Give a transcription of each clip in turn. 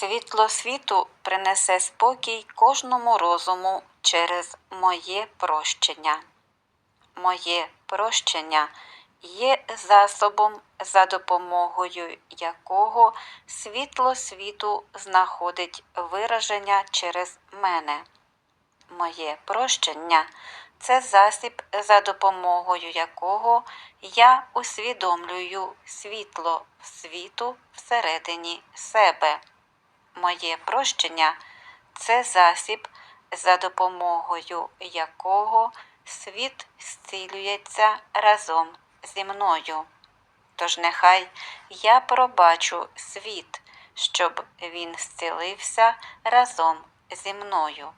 Світло світу принесе спокій кожному розуму через моє прощення. Моє прощення є засобом, за допомогою якого світло світу знаходить вираження через мене. Моє прощення це засіб, за допомогою якого я усвідомлюю світло світу всередині себе. Моє прощення це засіб, за допомогою якого світ зцілюється разом зі мною. Тож нехай я пробачу світ, щоб він зцілився разом зі мною.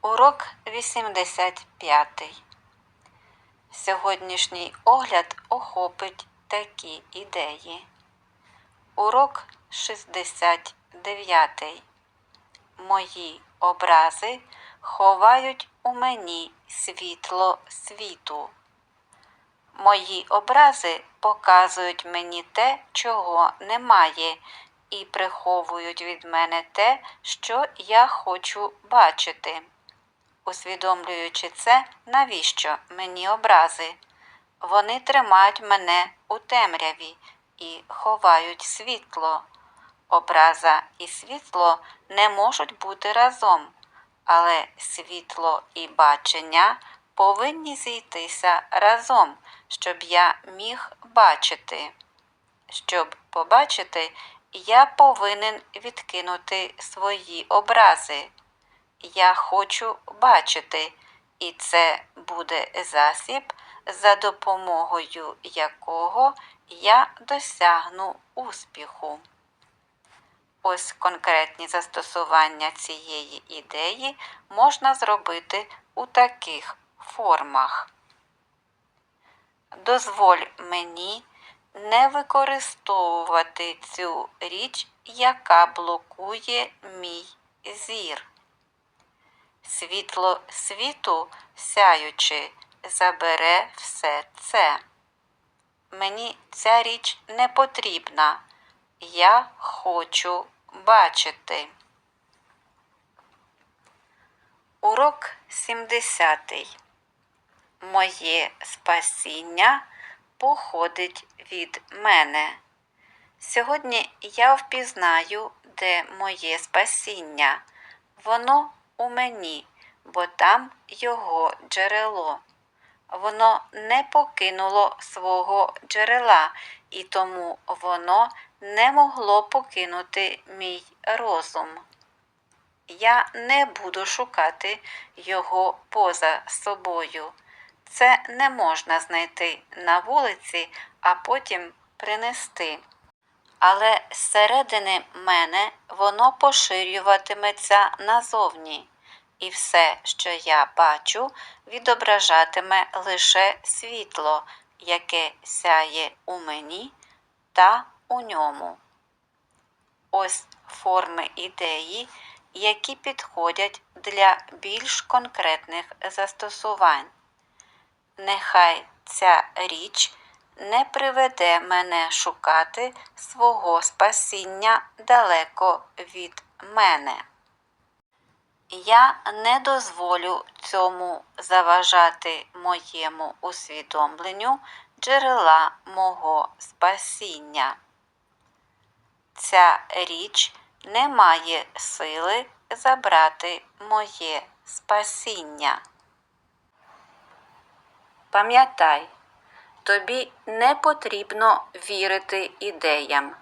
Урок 85. Сьогоднішній огляд охопить такі ідеї. Урок 69. Мої образи ховають у мені світло світу. Мої образи показують мені те, чого немає, і приховують від мене те, що я хочу бачити. Усвідомлюючи це, навіщо мені образи? Вони тримають мене у темряві і ховають світло. Образа і світло не можуть бути разом, але світло і бачення повинні зійтися разом, щоб я міг бачити. Щоб побачити, я повинен відкинути свої образи. Я хочу бачити, і це буде засіб, за допомогою якого я досягну успіху. Ось конкретні застосування цієї ідеї можна зробити у таких формах. Дозволь мені не використовувати цю річ, яка блокує мій зір. Світло світу, сяючи, забере все це. Мені ця річ не потрібна. Я хочу бачити. Урок 70. Моє спасіння походить від мене. Сьогодні я впізнаю, де моє спасіння. Воно у мені, бо там його джерело. Воно не покинуло свого джерела, і тому воно не могло покинути мій розум. Я не буду шукати його поза собою. Це не можна знайти на вулиці, а потім принести. Але зсередини мене воно поширюватиметься назовні, і все, що я бачу, відображатиме лише світло, яке сяє у мені та у ньому. Ось форми ідеї, які підходять для більш конкретних застосувань. Нехай ця річ не приведе мене шукати свого спасіння далеко від мене. Я не дозволю цьому заважати моєму усвідомленню джерела мого спасіння. Ця річ не має сили забрати моє спасіння. Пам'ятай, тобі не потрібно вірити ідеям.